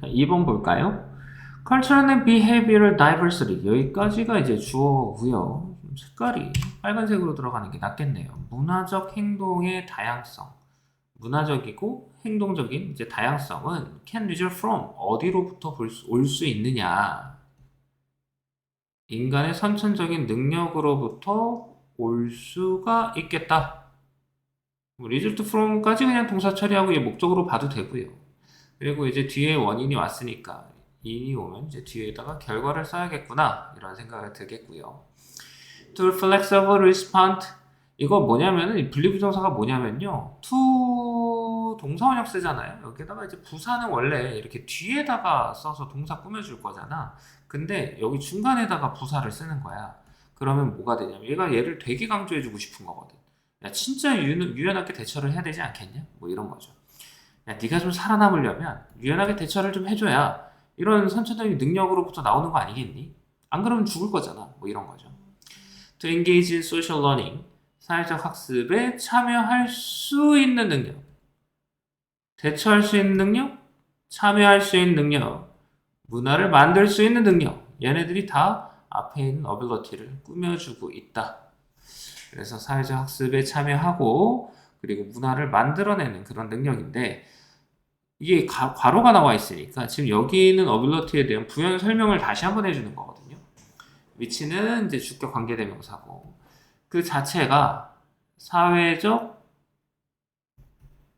자, 2번 볼까요? Cultural and Behavioral Diversity 여기까지가 이제 주어고요. 좀 색깔이 빨간색으로 들어가는 게 낫겠네요. 문화적 행동의 다양성. 문화적이고 행동적인 이제 다양성은 can result from 어디로부터 올 수 있느냐. 인간의 선천적인 능력으로부터 올 수가 있겠다. 뭐 result from까지 그냥 동사 처리하고 이 목적으로 봐도 되고요. 그리고 이제 뒤에 원인이 왔으니까 인이 오면 이제 뒤에다가 결과를 써야겠구나 이런 생각이 들겠고요. To flexible respond 이거 뭐냐면은 이 분리부정사가 뭐냐면요. to 동사원형 쓰잖아요. 여기다가 이제 부사는 원래 이렇게 뒤에다가 써서 동사 꾸며줄 거잖아. 근데 여기 중간에다가 부사를 쓰는 거야. 그러면 뭐가 되냐면 얘가 얘를 되게 강조해주고 싶은 거거든. 야 진짜 유, 유연하게 대처를 해야 되지 않겠냐? 뭐 이런 거죠. 야 네가 좀 살아남으려면 유연하게 대처를 좀 해줘야 이런 선천적인 능력으로부터 나오는 거 아니겠니? 안 그러면 죽을 거잖아. 뭐 이런 거죠. To engage in social learning 사회적 학습에 참여할 수 있는 능력 대처할 수 있는 능력 참여할 수 있는 능력 문화를 만들 수 있는 능력 얘네들이 다 앞에 있는 어빌러티를 꾸며주고 있다. 그래서 사회적 학습에 참여하고 그리고 문화를 만들어내는 그런 능력인데 이게 가, 괄호가 나와 있으니까 지금 여기 있는 어빌러티에 대한 부연 설명을 다시 한번 해주는 거거든요. 위치는 이제 주격 관계대명사고 그 자체가 사회적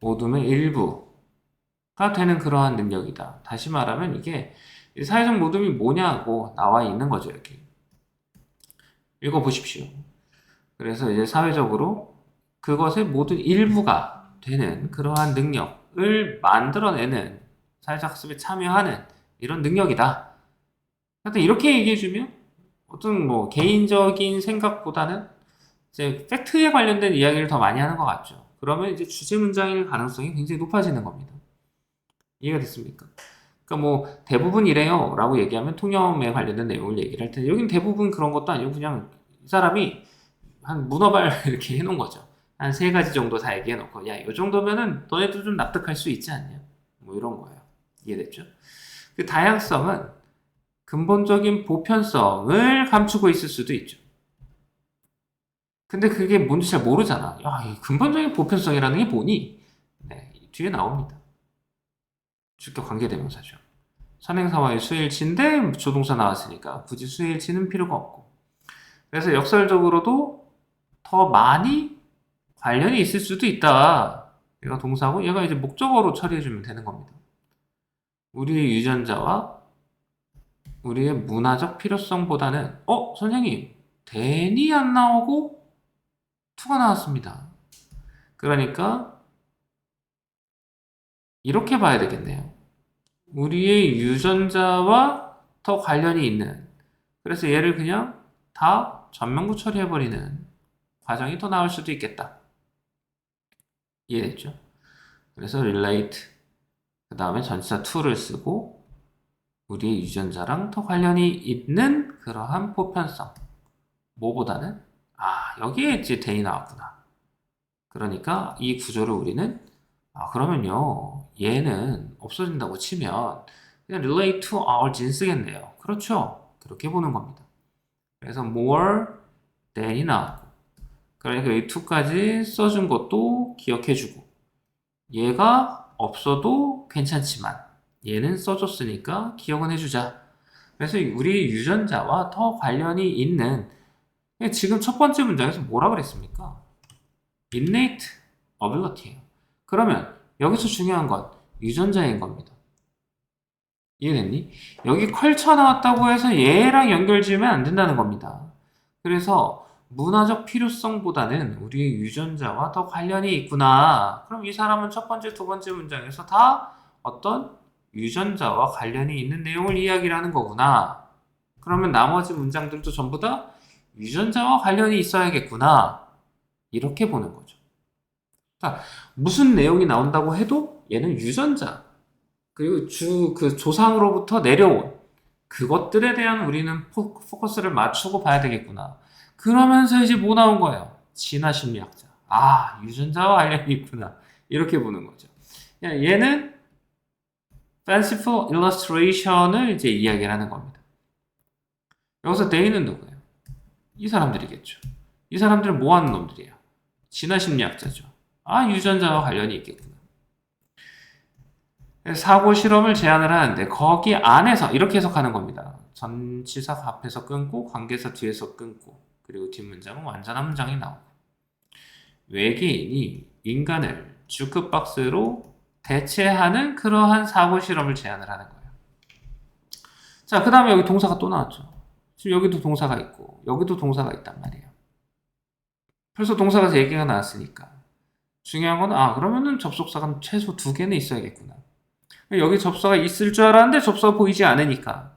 모둠의 일부가 되는 그러한 능력이다. 다시 말하면 이게 사회적 모둠이 뭐냐고 나와 있는 거죠 여기. 읽어보십시오. 그래서 이제 사회적으로 그것의 모든 일부가 되는 그러한 능력을 만들어내는 사회적 학습에 참여하는 이런 능력이다. 하여튼 이렇게 얘기해주면 어떤 뭐 개인적인 생각보다는 이제 팩트에 관련된 이야기를 더 많이 하는 것 같죠. 그러면 이제 주제 문장일 가능성이 굉장히 높아지는 겁니다. 이해가 됐습니까? 그러니까 뭐 대부분 이래요 라고 얘기하면 통념에 관련된 내용을 얘기를 할 텐데 여긴 대부분 그런 것도 아니고 그냥 이 사람이 한 문어발 이렇게 해놓은 거죠. 한 세 가지 정도 다 얘기해 놓고, 야, 이 정도면은 너네도 좀 납득할 수 있지 않냐? 뭐 이런 거예요. 이해됐죠? 그 다양성은 근본적인 보편성을 감추고 있을 수도 있죠. 근데 그게 뭔지 잘 모르잖아. 야, 이 근본적인 보편성이라는 게 뭐니? 네, 뒤에 나옵니다. 주격 관계대명사죠. 선행사와의 수일치인데 조동사 나왔으니까 굳이 수일치는 필요가 없고. 그래서 역설적으로도 더 많이 관련이 있을 수도 있다. 얘가 동사고 얘가 이제 목적어로 처리해주면 되는 겁니다. 우리의 유전자와 우리의 문화적 필요성보다는 어 선생님 대니 안 나오고 투가 나왔습니다. 그러니까 이렇게 봐야 되겠네요. 우리의 유전자와 더 관련이 있는 그래서 얘를 그냥 다 전면구 처리해버리는 과정이 더 나올 수도 있겠다. 이해됐죠? 그래서 relate 그 다음에 전치사 to를 쓰고 우리의 유전자랑 더 관련이 있는 그러한 보편성. 뭐보다는? 아 여기에 이제 대이 나왔구나. 그러니까 이 구조를 우리는 아 그러면요 얘는 없어진다고 치면 그냥 relate to our gene 쓰겠네요. 그렇죠? 그렇게 보는 겁니다. 그래서 more than이 나왔고 그러니까 이 to까지 써준 것도 기억해주고 얘가 없어도 괜찮지만 얘는 써줬으니까 기억은 해주자. 그래서 우리 유전자와 더 관련이 있는 지금 첫 번째 문장에서 뭐라 그랬습니까? innate ability예요. 그러면 여기서 중요한 건 유전자인 겁니다. 이해됐니? 여기 컬처 나왔다고 해서 얘랑 연결 지으면 안 된다는 겁니다. 그래서 문화적 필요성보다는 우리의 유전자와 더 관련이 있구나. 그럼 이 사람은 첫 번째, 두 번째 문장에서 다 어떤 유전자와 관련이 있는 내용을 이야기를 하는 거구나. 그러면 나머지 문장들도 전부 다 유전자와 관련이 있어야겠구나. 이렇게 보는 거죠. 자, 무슨 내용이 나온다고 해도 얘는 유전자, 그리고 주, 그 조상으로부터 내려온 그것들에 대한 우리는 포, 포커스를 맞추고 봐야 되겠구나. 그러면서 이제 뭐 나온 거예요? 진화 심리학자. 아, 유전자와 관련이 있구나. 이렇게 보는 거죠. 야, 얘는 fanciful illustration을 이제 이야기를 하는 겁니다. 여기서 they는 누구예요? 이 사람들이겠죠. 이 사람들은 뭐 하는 놈들이에요? 진화 심리학자죠. 아, 유전자와 관련이 있겠구나. 사고 실험을 제안을 하는데 거기 안에서 이렇게 해석하는 겁니다. 전치사 앞에서 끊고 관계사 뒤에서 끊고 그리고 뒷문장은 완전한 문장이 나오고 외계인이 인간을 주크박스로 대체하는 그러한 사고 실험을 제안을 하는 거예요. 자, 그 다음에 여기 동사가 또 나왔죠. 지금 여기도 동사가 있고 여기도 동사가 있단 말이에요. 벌써 동사가 세 개가 나왔으니까 중요한 건 아 그러면은 접속사가 최소 두 개는 있어야겠구나. 여기 접사가 있을 줄 알았는데 접사가 보이지 않으니까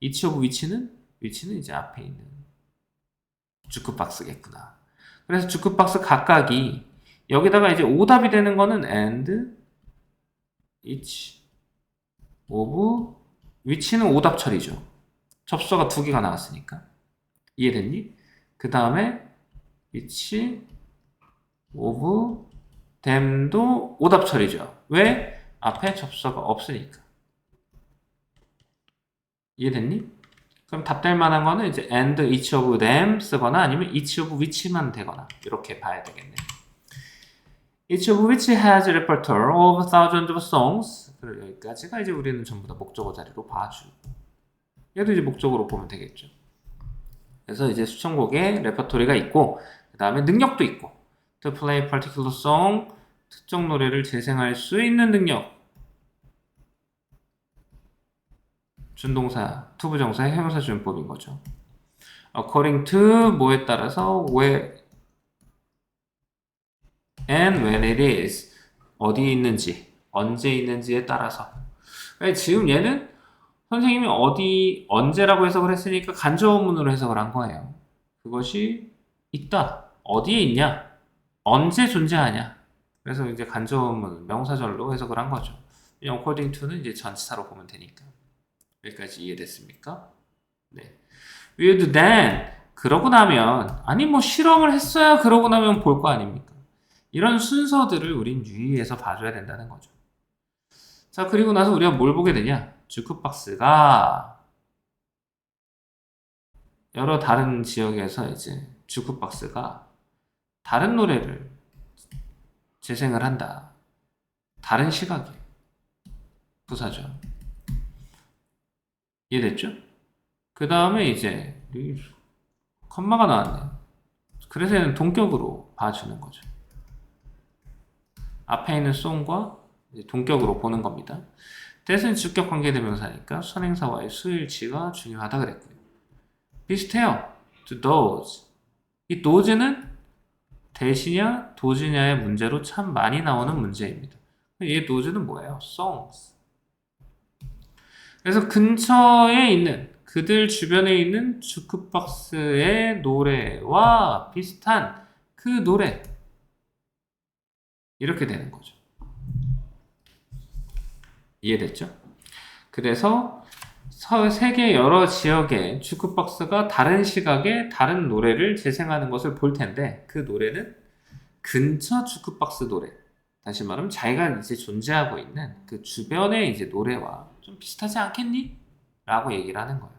이치 오브 위치는 위치는 이제 앞에 있는 주크박스겠구나. 그래서 주크박스 각각이 여기다가 이제 오답이 되는 거는 and each of 위치는 오답 처리죠. 접수가 두 개가 나왔으니까 이해됐니? 그 다음에 each of them도 오답 처리죠. 왜? 앞에 접수가 없으니까. 이해됐니? 그럼 답될 만한 거는 이제 and each of them 쓰거나 아니면 each of which만 되거나 이렇게 봐야 되겠네. Each of which has a repertoire of thousands of songs. 그리고 여기까지가 이제 우리는 전부 다 목적어 자리로 봐주고 얘도 이제 목적으로 보면 되겠죠. 그래서 이제 수천 곡의 레퍼토리가 있고 그 다음에 능력도 있고 to play particular song 특정 노래를 재생할 수 있는 능력 준동사, 투부정사의 형용사 준법인 거죠. according to 뭐에 따라서 where and when it is 어디에 있는지 언제 있는지에 따라서 왜 지금 얘는 선생님이 어디 언제라고 해석을 했으니까 간접문으로 해석을 한 거예요. 그것이 있다. 어디에 있냐? 언제 존재하냐? 그래서 이제 간접문 명사절로 해석을 한 거죠. according to는 이제 전치사로 보면 되니까. 여기까지 이해됐습니까? 네. with then 그러고 나면 아니 뭐 실험을 했어야 그러고 나면 볼 거 아닙니까? 이런 순서들을 우린 유의해서 봐줘야 된다는 거죠. 자 그리고 나서 우리가 뭘 보게 되냐? 주크박스가 여러 다른 지역에서 이제 주크박스가 다른 노래를 재생을 한다. 다른 시각에 부사죠. 이해됐죠? 그 다음에 이제 이 컴마가 나왔네. 그래서 얘는 동격으로 봐주는 거죠. 앞에 있는 송과 동격으로 보는 겁니다. 대신 주격 관계대명사니까 선행사와의 수일치가 중요하다 그랬고요. 비슷해요. to those. 이 those는 대시냐 도지냐의 문제로 참 많이 나오는 문제입니다. 얘 those는 뭐예요? songs. 그래서 근처에 있는 그들 주변에 있는 주크박스의 노래와 비슷한 그 노래 이렇게 되는 거죠. 이해됐죠? 그래서 세계 여러 지역의 주크박스가 다른 시각에 다른 노래를 재생하는 것을 볼 텐데 그 노래는 근처 주크박스 노래 다시 말하면 자기가 이제 존재하고 있는 그 주변의 이제 노래와 좀 비슷하지 않겠니? 라고 얘기를 하는 거예요.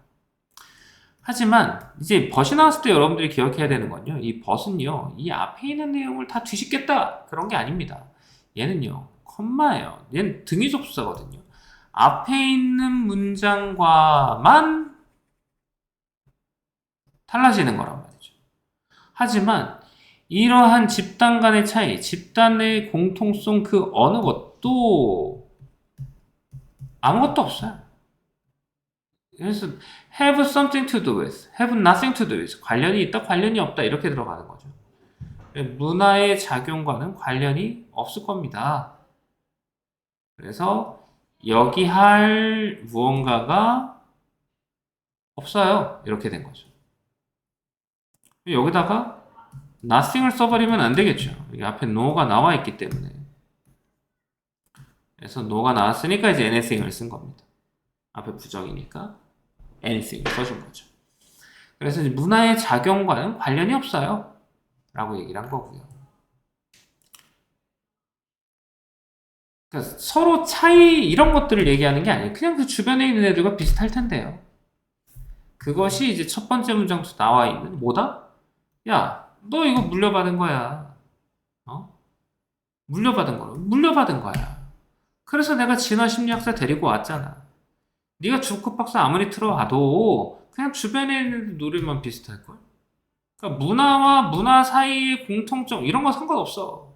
하지만 이제 벗이 나왔을 때 여러분들이 기억해야 되는 건요. 이 벗은요. 이 앞에 있는 내용을 다 뒤집겠다. 그런 게 아닙니다. 얘는요. 컴마예요. 얘는 등위 접수사거든요. 앞에 있는 문장과만 달라지는 거란 말이죠. 하지만 이러한 집단 간의 차이, 집단의 공통성 그 어느 것도 아무것도 없어요. 그래서 have something to do with, have nothing to do with 관련이 있다, 관련이 없다 이렇게 들어가는 거죠. 문화의 작용과는 관련이 없을 겁니다. 그래서 여기 할 무언가가 없어요. 이렇게 된 거죠. 여기다가 nothing을 써버리면 안 되겠죠. 여기 앞에 no가 나와 있기 때문에. 그래서 no가 나왔으니까 이제 anything을 쓴 겁니다. 앞에 부정이니까 anything을 써준 거죠. 그래서 문화의 작용과는 관련이 없어요. 라고 얘기를 한 거고요. 그러니까 서로 차이 이런 것들을 얘기하는 게 아니에요. 그냥 그 주변에 있는 애들과 비슷할 텐데요. 그것이 이제 첫 번째 문장부터 나와 있는 뭐다? 야, 너 이거 물려받은 거야. 어? 물려받은 거야. 물려받은 거야. 그래서 내가 진화 심리학사 데리고 왔잖아. 네가 주급 박사 아무리 틀어와도 그냥 주변에 있는 노래만 비슷할 걸. 그러니까 문화와 문화 사이의 공통점 이런 거 상관없어.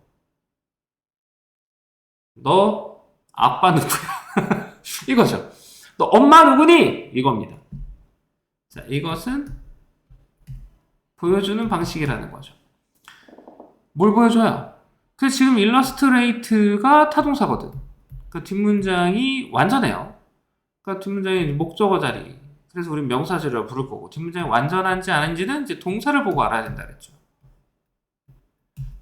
너 아빠 누구야? 이거죠. 너 엄마 누구니? 이겁니다. 자, 이것은 보여주는 방식이라는 거죠. 뭘 보여줘요? 그 지금 일러스트레이트가 타동사거든. 그 뒷문장이 완전해요. 그러니까 뒷문장이 목적어 자리. 그래서 우리 명사절이라 부를 거고 뒷문장이 완전한지 아닌지는 이제 동사를 보고 알아야 된다 그랬죠.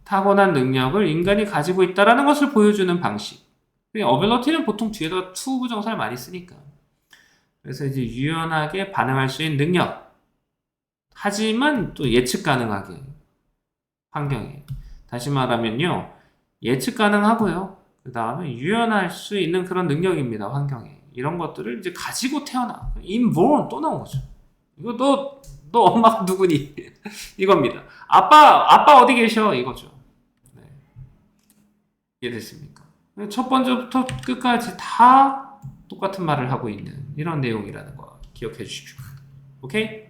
타고난 능력을 인간이 가지고 있다라는 것을 보여주는 방식. 어빌러티는 보통 뒤에다가 to 부정사를 많이 쓰니까. 그래서 이제 유연하게 반응할 수 있는 능력. 하지만 또 예측 가능하게 환경에. 다시 말하면요. 예측 가능하고요. 그 다음에 유연할 수 있는 그런 능력입니다. 환경에. 이런 것들을 이제 가지고 태어나. inborn 또 나온 거죠. 이거 너, 너 엄마가 누구니? 이겁니다. 아빠, 아빠 어디 계셔? 이거죠. 네. 이해됐습니까? 첫 번째부터 끝까지 다 똑같은 말을 하고 있는 이런 내용이라는 거 기억해 주십시오. 오케이?